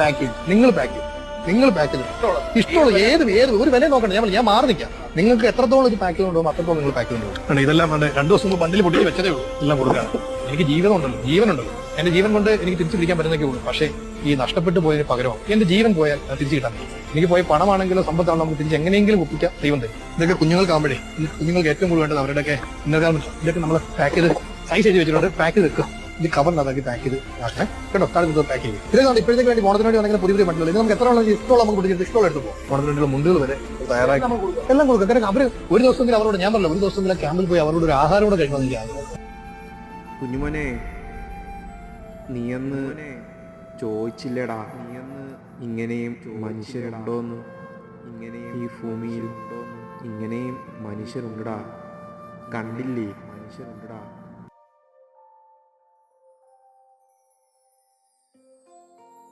Pack ചെയ്യും. നിങ്ങൾ pack ചെയ്യും. നിങ്ങൾ പാക്ക് ചെയ്യും ഇഷ്ടമുള്ള ഏത് ഏത് ഒരു വില നോക്കണ്ട. ഞാൻ ഞാൻ മാറി നിൽക്കാം നിങ്ങൾക്ക് എത്രത്തോളം ഇത് പാക്ക് ചെയ്തുകൊണ്ടുപോകും അത്രത്തോളം നിങ്ങൾ പാക്ക് ചെയ്തുകൊണ്ടുപോകും ഇതെല്ലാം വേണ്ട? രണ്ടു ദിവസം മുമ്പ് ബണ്ടിൽ പൊട്ടി വെച്ചതേ ഉള്ളൂ. എല്ലാം കൊടുക്കാൻ എനിക്ക് ജീവനം ഉണ്ടല്ലോ ജീവനുണ്ടല്ലോ. എന്റെ ജീവൻ കൊണ്ട് എനിക്ക് തിരിച്ചു പിടിക്കാൻ പറ്റുന്നൊക്കെ ഉള്ളൂ. പക്ഷേ ഈ നഷ്ടപ്പെട്ടു പോയതിന് പകരം എന്റെ ജീവൻ പോയാൽ അത് തിരിച്ചു കിട്ടാൻ എനിക്ക് പോയ പണമാണെങ്കിലും സമ്പത്താണോ നമുക്ക് തിരിച്ച് എങ്ങനെയെങ്കിലും ഒപ്പിക്കാം. ദൈവം തരും. ഇതൊക്കെ കുഞ്ഞുങ്ങൾക്കാകുമ്പോഴേ കുഞ്ഞുങ്ങൾക്ക് ഏറ്റവും കൂടുതൽ വേണ്ടത് അവരുടെയൊക്കെ ഇന്നത്തെ ഇതൊക്കെ നമ്മൾ പാക്ക് ചെയ്ത് സൈസ് ചെയ്ത് വെച്ചിട്ടുണ്ട്. പാക്ക് ചെയ്ത് വെക്കുക. ഇത് കവറിനകത്താക്കി പാക്ക് ചെയ്ത് ആക്കാൻ കേട്ടോ താഴെ പാക്ക് ചെയ്യും ഇതൊക്കെ ഇപ്പോഴത്തേക്ക് വേണ്ടി ഓണത്തിന് വേണ്ടി വന്നെങ്കിൽ പുതിയ പുതിയ മറ്റുള്ള ഇത് നമുക്ക് എത്ര ഉള്ളത് ഇഷ്ടമുള്ള നമുക്ക് പിടിച്ചിട്ട് ഇഷ്ടമുള്ള എടുത്ത് പോകും ഓണത്തിന് വേണ്ടിയുള്ള മുണ്ടുകൾ വരെ തയ്യാറാക്കി. എല്ലാം കൊടുക്കും. കാരണം അവർ ഒരു ദിവസമെങ്കിലും അവരോട് ഞാൻ പറഞ്ഞില്ല ഒരു ദിവസമെങ്കിലും ക്യാമ്പിൽ പോയി അവരോട് ഒരു ആഹാരം കൂടെ കഴിക്കണം എനിക്ക് ആഗ്രഹം കുഞ്ഞുമോനെ നീയന്ന് ചോദിച്ചില്ലടാ. നീയന്ന് ഇങ്ങനെയും മനുഷ്യരുണ്ടോന്ന്. ഇങ്ങനെയും ഈ ഭൂമിയിൽ ഇങ്ങനെയും മനുഷ്യരുണ്ടടാ. കണ്ടില്ലേ? മനുഷ്യരുണ്ടടാ.